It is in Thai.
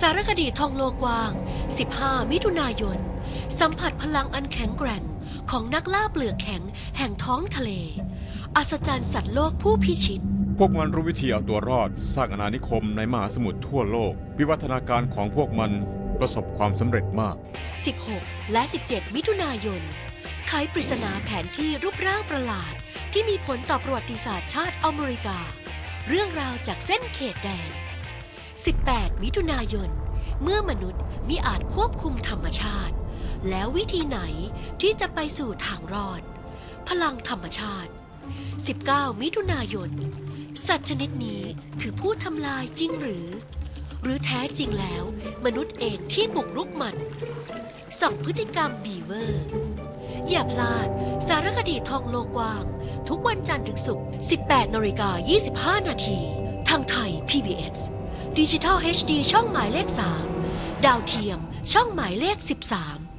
สารคดีท่องโลกกว้าง 15 มิถุนายน สัมผัสพลังอันแข็งแกร่งของนักล่าเปลือกแข็งแห่งท้องทะเล อัศจรรย์สัตว์โลกผู้พิชิต พวกมันรู้วิธีเอาตัวรอด สร้างอาณานิคมในมหาสมุทรทั่วโลก วิวัฒนาการของพวกมันประสบความสำเร็จมาก 16 และ 17 มิถุนายน ไขปริศนาแผนที่รูปร่างประหลาด ที่มีผลต่อประวัติศาสตร์ชาติอเมริกา เรื่องราวจากเส้นเขตแดน 18 มิถุนายน เมื่อมนุษย์มิอาจควบคุมธรรมชาติ แล้ววิธีไหนที่จะไปสู่ทางรอด พลังธรรมชาติ 19 มิถุนายน สัตว์ชนิดนี้คือผู้ทำลายจริงหรือ หรือแท้จริงแล้ว มนุษย์เองที่บุกรุกมันส่องพฤติกรรมบีเวอร์ อย่าพลาดสารคดีทองโลกกว้าง ทุกวันจันทร์ถึงศุกร์ 18นาฬิกา25 นาที ทางไทย PBS ดิจิทัล HD ช่องหมายเลข 3 ดาวเทียมช่องหมายเลข 13